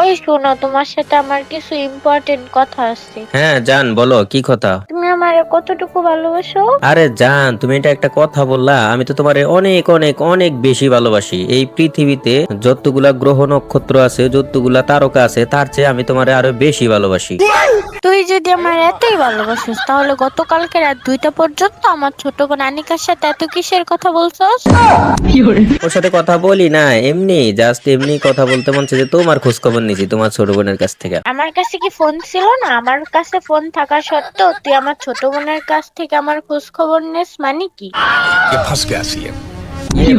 ওই শোনো তোমার সাথে আমার কিছু ইম্পর্টেন্ট কথা আছে। হ্যাঁ জান বলো কি কথা? তুমি আমার কতটুকু ভালোবাসো? আরে জান তুমি এটা একটা কথা বললা আমি তো তোমারে অনেক অনেক অনেক বেশি ভালোবাসি। এই পৃথিবীতে যতগুলা গ্রহ নক্ষত্র আছে যতগুলা তারকা আছে তার চেয়ে আমি তোমারে আরও বেশি ভালোবাসি। তুই যদি আমার এতই ভালোবাসিস তাহলে গতকালকে রাত দুইটা পর্যন্ত আমার ছোট বোন আনিকার সাথে এত কিসের কথা বলছস? ওর সাথে কথা বলি না এমনি জাস্ট এমনি কথা বলতে মন যে তোমার খোঁজ খবর নিছি তোমার ছোট বোনের কাছ থেকে। আমার কাছে কি ফোন ছিল না? আমার কাছে ফোন থাকা সত্ত্বেও তুই আমার ছোট বোনের কাছ থেকে আমার খোঁজ খবর নিস মানে কি? ফসকে আসি বিয়ে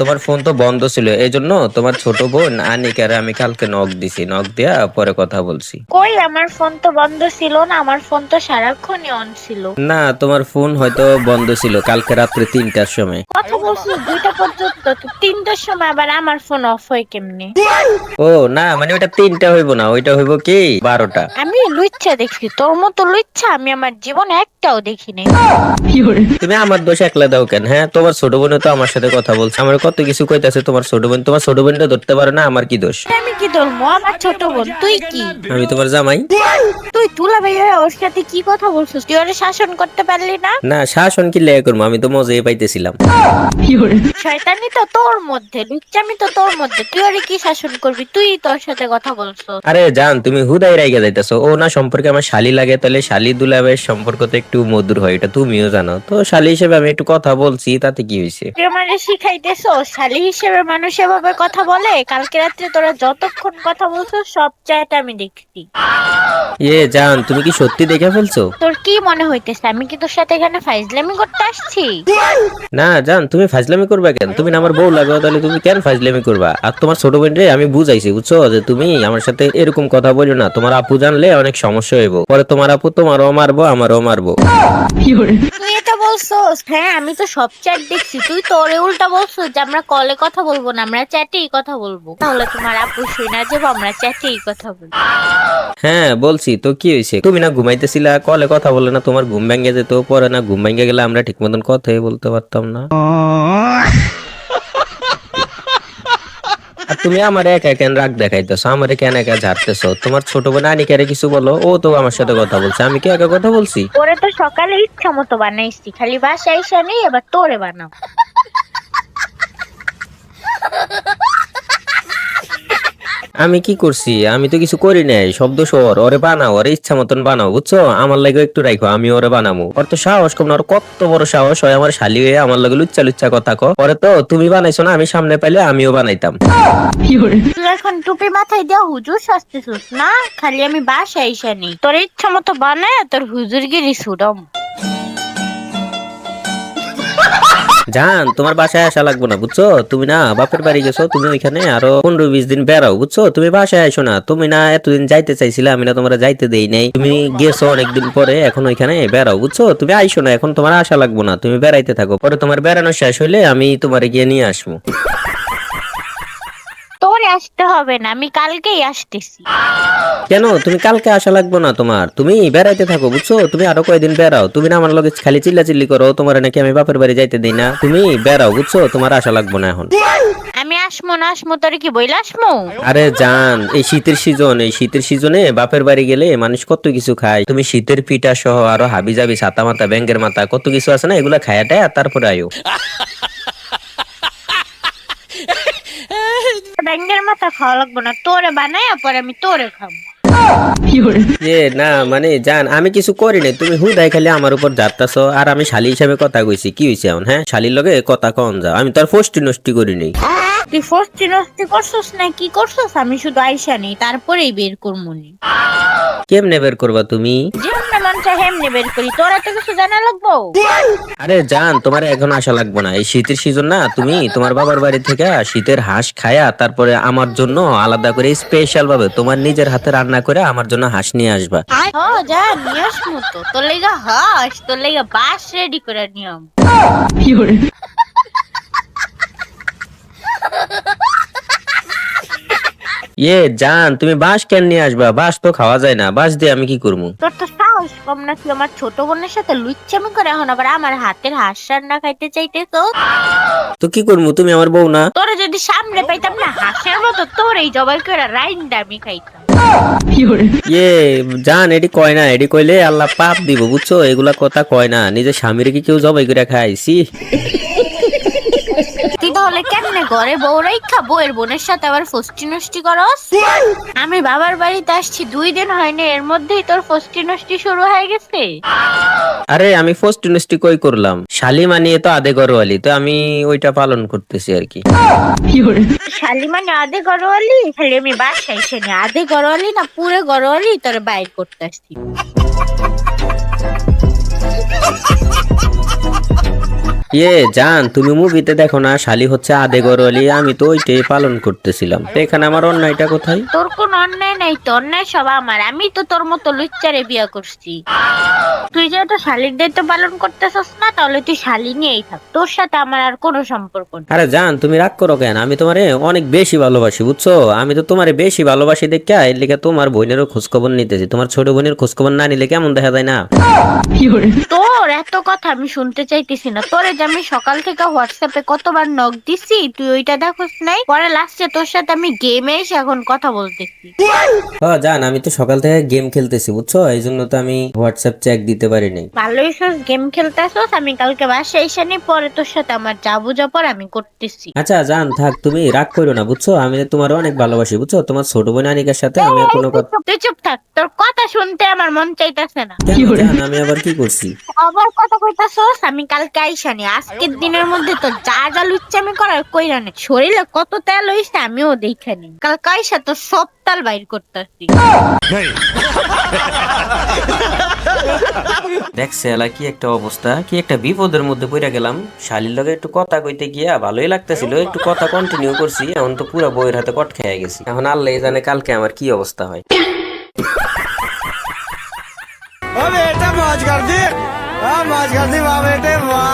তোমার ফোন তো বন্ধ ছিল এই জন্য তোমার ছোট বোন আনিকারে আমি কালকে নক দিছি নক দিয়া পরে কথা বলছি। কই আমার ফোন তো বন্ধ ছিল না আমার ফোন তো সারাক্ষণই অন ছিল। না তোমার ফোন হয়তো বন্ধ ছিল কালকে রাত্রে তিনটার সময়। কথা বলছো দুইটা পর্যন্ত তিনটার সময় আবার আমার ফোন অফ হয় কেমনে? ও না মানে ওটা তিনটা হইব না ওইটা হইব কি? বারোটা। আমি লুচ্ছা দেখি তোর মতো লুচ্ছা আমি আমার জীবনে একটাও দেখিনি। তুমি আমার দোষ একলা দাও কেন হ্যাঁ? তোমার ছোট বোন তো আমার সাথে কথা বলছে। আমার কত কিছু কইতাছে তোমার ছোট বোন। তোমার ছোট বোনটা ধরতে পারে না আমার কি দোষ? আমি কি ধরবো? আমার ছোট বোন তুই কি? আমি তোমার জামাই। তুই তুলা ভাই হয়ে ওর সাথে কি কথা বলছিস? তুই ওরে শাসন করতে পারলি না? না শাসন কি লেগে করব? আমি তো মজাই পাইতেছিলাম। শয়তানি তো তোর মধ্যে লুচ্চামি তো তোর মধ্যে। তুই ওরে কি শাসন করবি? তুই তোর সাথে কথা বলছো আরে জান তুমি হুদাই রাইগা যাইতেছো। ও না সম্পর্কে আমার শালি লাগে তাহলে শালি দুলাবের সম্পর্ক তো একটু মধুর হয় এটা তুমিও জানো। তো শালি হিসেবে আমি একটু কথা বলছি তাতে কি হয়েছে আমারে শিখাইতেছো? শালি হিসেবে মানুষ এভাবে কথা বলে? কালকে রাত্রে তোরা যতক্ষণ কথা বলছো সব চাইটা আমি দেখছি। ইয়ে জান তুমি কি সত্যি দেখে ফেলছো? তোর কি মনে হইতেছে? আমি কি তোর সাথে এখানে ফাইজলামি করতে আসছি? না জান তুমি ফাজলামি করবা কেন? তুমি না আমার বউ লাগো তাহলে তুমি কেন ফাইজলামি করবা? আর তোমার ছোট বোন রে আমি বুঝাইছি বুঝছ? যে তুমি আমার সাথে এরকম কথা বলো না। তোমার আপু জানলে অনেক সমস্যা হইব। পরে তোমার আপু তোমারও মারবো আমারও মারবো। তুই বলছো? হ্যাঁ আমি তো সব চ্যাট দেখছি। তুই তোরে উল্টা বলছো যে আমরা কলে কথা বলব না আমরা চ্যাটেই কথা বলব। তাহলে তোমার আপু শুই না যাব আমরা চ্যাটেই কথা বলব। হ্যাঁ বলছি তো কি হয়েছে? তুমি না ঘুমাইতেছিলা কলে কথা বলে না তোমার ঘুম ভেঙে যেত পরে না ঘুম ভেঙে গেলে আমরা ঠিক মতন কথাই বলতে পারতাম না। আর তুমি আমার একা কেন রাগ দেখাইতেছো, আমার কেন একা ঝাড়তেছো? তোমার ছোট বোন আনিকারে কিছু বলো, ও তো আমার সাথে কথা বলছে, আমি কি একা কথা বলছি? ওরে তো সকালে ইচ্ছা মতো বানাইছি, খালি বাসায় এসে নেই এবার তোরে বানাও আমি কি করছি? আমি তো কিছু করি নাই, শব্দ শোর ওরে বানাও, ওরে ইচ্ছা মতন বানাও, বুঝছ? আমার লাগে একটু রাখো আমি ওরে বানাবো ওর তো সাহস কম না, ওর কত বড় সাহস হয় আমার শালি হয়ে আমার লাগে লুচ্চা লুচ্চা কথা কো পরে তো, তুমি বানাইছো না, আমি সামনে পাইলে আমিও বানাইতাম। এখন টুপি মাথায় দেওয়া হুজুর সাজতেছিস না? খালি আমি বাসায় এসে তোর ইচ্ছা মতো বানায়, তোর হুজুর হুজুরগিরি সুডম জান, তোমার বাসায় আসা লাগবো না, বুঝছ? তুমি না, বাপের বাড়ি গেছো, তুমি ওইখানে আরও পনেরো বিশ দিন বেড়াও, বুঝছ? তুমি বাসায় আসো না, তুমি না এতদিন যাইতে চাইছিলে, আমি না তোমার যাইতে দেই নাই। তুমি গেছো অনেকদিন পরে, এখন ওইখানে বেড়াও, বুঝছ? তুমি আইসো না, এখন তোমার আসা লাগবো না, তুমি বেড়াইতে থাকো, পরে তোমার বেড়ানো শেষ হইলে আমি তোমার গিয়ে নিয়ে আসব। তোরে আসতে হবে না আমি কালকেই আসতেছি। কেন? তুমি কালকে আসা লাগবে না তোমার। তুমি বেড়াইতে থাকো বুঝছ? তুমি আরও কয়দিন বেড়াও। তুমি না আমার লগে খালি চিল্লা চিল্লি করো তোমার নাকি আমি বাপের বাড়ি যাইতে দিই না। তুমি বেড়াও বুঝছ? তোমার আসা লাগবে না এখন। আমি আসমো না আসমো তোরে কি বইলে আসমো আরে জান এই শীতের সিজন এই শীতের সিজনে বাপের বাড়ি গেলে মানুষ কত কিছু খায়। তুমি শীতের পিঠা সহ আরও হাবি যাবি ছাতা মাথা ব্যাঙ্গের মাথা কত কিছু আছে না এগুলা খায়াটায় আর তারপরে আয়ো। ব্যাঙ্গের মাথা খাওয়া লাগবে না। তোরে বানাই পরে আমি তোরে খাব। যে না মানে জান আমি কিছু করি নাই তুমি হুদাই খালি আমার উপর যাত্তাছো আর আমি শালি হিসাবে কথা কইছি। কি হইছে এখন হ্যাঁ? শালির লগে কথা কন যাও। আমি তো আর ফষ্টি নষ্টি করি নাই তুই ফষ্টি নস্তি করছস না? কি করছস? আমি শুধু আইসা নেই। তারপরেই বের করব নি কেমনে বের করবা তুমি? যেমনে মন চায় হেমনে বের করি। তোরা তো কিছু জানা লাগবো? আরে জান তোমার এখন আসা লাগবে না। এই শীতের সিজন না তুমি তোমার বাবার বাড়ি থেকে শীতের হাঁস খায়া তারপরে আমার জন্য আলাদা করে স্পেশাল ভাবে তোমার নিজের হাতে রান্না করে আমার জন্য হাঁস নিয়ে আসবা। হ যা নিয়ে আসমু তোর লেগা হাস তোর লেগা বাস রেডি করে নিয়ম। ইয়ে জান তুমি বাঁশ কেন নিয়ে আসবা? বাঁশ তো খাওয়া যায় না। বাঁশ দিয়ে আমি কি করব? তোর তো সাহস কম না তুই আমার ছোট বোনের সাথে লুচ্চামি করে এখন আবার আমার হাতের হাঁস রান্না খাইতে চাইতে তো। তো কি করব? তুমি আমার বউ না? তোরে যদি সামনে পাইতাম না হাঁসের মতো তোর এই জবাই করে রাইন আমি খাইতাম। ইয়ে জান এটি কয় না? এটি কইলে আল্লাহ পাপ দিব বুঝছ? এগুলা কথা কয় না। নিজের স্বামীর কি কেউ জবাই করে খাইছি তুই তাহলে কেমনে ঘরে বউ রাইখা বউয়ের বোনের সাথে আবার ফষ্টি নষ্টি করস? আমি বাবার বাড়িতে আসছি দুই দিন হয়নি এর মধ্যেই তোর ফষ্টি নষ্টি শুরু হয়ে গেছে। আরে আমি ফার্স্ট ইউনিভার্সিটি কই করলাম? শালি মানিয়ে তো আদে গরওয়ালি তো আমি ওইটা পালন করতেছি আর কি। শালি মানে আধে গরওয়ালি খালি আমি বাসায় এসে নি আধে গরওয়ালি না পুরো গরওয়ালি তোর বাইর করতে আসছি। ইয়ে জান তুমি মুভিতে দেখো না শালি হচ্ছে আদে গরওয়ালি আমি তো ওইটাই পালন করতেছিলাম। এখানে আমার অন্যায়টা কোথায়? তোর কোন অন্যায় নাই তো অন্যায় সব আমার আমি তো তোর মতো লুচ্চারে বিয়া করছি। তুই যেহেতু শালির দায়িত্ব পালন করতেছস না তাহলে তুই শালি নিয়েই থাক তোর সাথে আমার আর কোনো সম্পর্ক নেই। আরে জান তুমি রাগ করো কেন? আমি তোমারে অনেক বেশি ভালোবাসি বুঝছ? আমি তো তোমারে বেশি ভালোবাসি দেখে এর লিগে তোমার বোনেরও খোঁজখবর নিতেছি। তোমার ছোট বোনের খোঁজখবর না নিলে কেমন দেখা যায় না? তোর এত কথা আমি শুনতে চাইতেছি না। তোরে যে আমি সকাল থেকে হোয়াটসঅ্যাপে কতবার নক দিছি তুই ওইটা দেখোস নাই? পরে লাস্টে তোর সাথে আমি গেমে এসে এখন কথা বলতেছি। হ্যাঁ জান আমি তো সকাল থেকে গেম খেলতেছি বুঝছ? এই জন্য তো আমি হোয়াটসঅ্যাপ চেক দিতে পারি নাই। ভালোই সব গেম খেলতেছস আমি কালকে বাসায় এসে নি পরে তোর সাথে আমার যা বুঝা পর আমি করতেছি। আচ্ছা জান থাক তুমি রাগ করো না বুঝছ? আমি তোমার অনেক ভালোবাসি বুঝছ? তোমার ছোট বোন আনিকার সাথে আমি কোনো কথা তুই চুপ থাক তোর কথা শুনতে আমার মন চাইতেছে না। কেন জান আমি আবার কি করছি? আবার কথা কইতাছস আমি কালকে আইসা নি আজকের দিনের মধ্যে তো যা যা লুচ্চামি করার কইরা নে শরীরে কত তেল হইছে আমিও দেখানি কালকে আইসা তো সব তাল বাইর করতেছি দেখছে এলা কি একটা অবস্থা কি একটা বিপদের মধ্যে পড়ে গেলাম শালির লগে একটু কথা কইতে গিয়া ভালোই লাগতেছিল একটু কথা কন্টিনিউ করছি এখন তো পুরো বইয়ের হাতে কট খেয়ে গেছি এখন আল্লাহ জানে কালকে আমার কি অবস্থা হয় ओ बेटा मौज कर दी အာမချကစီပါပဲတဲ့ပါ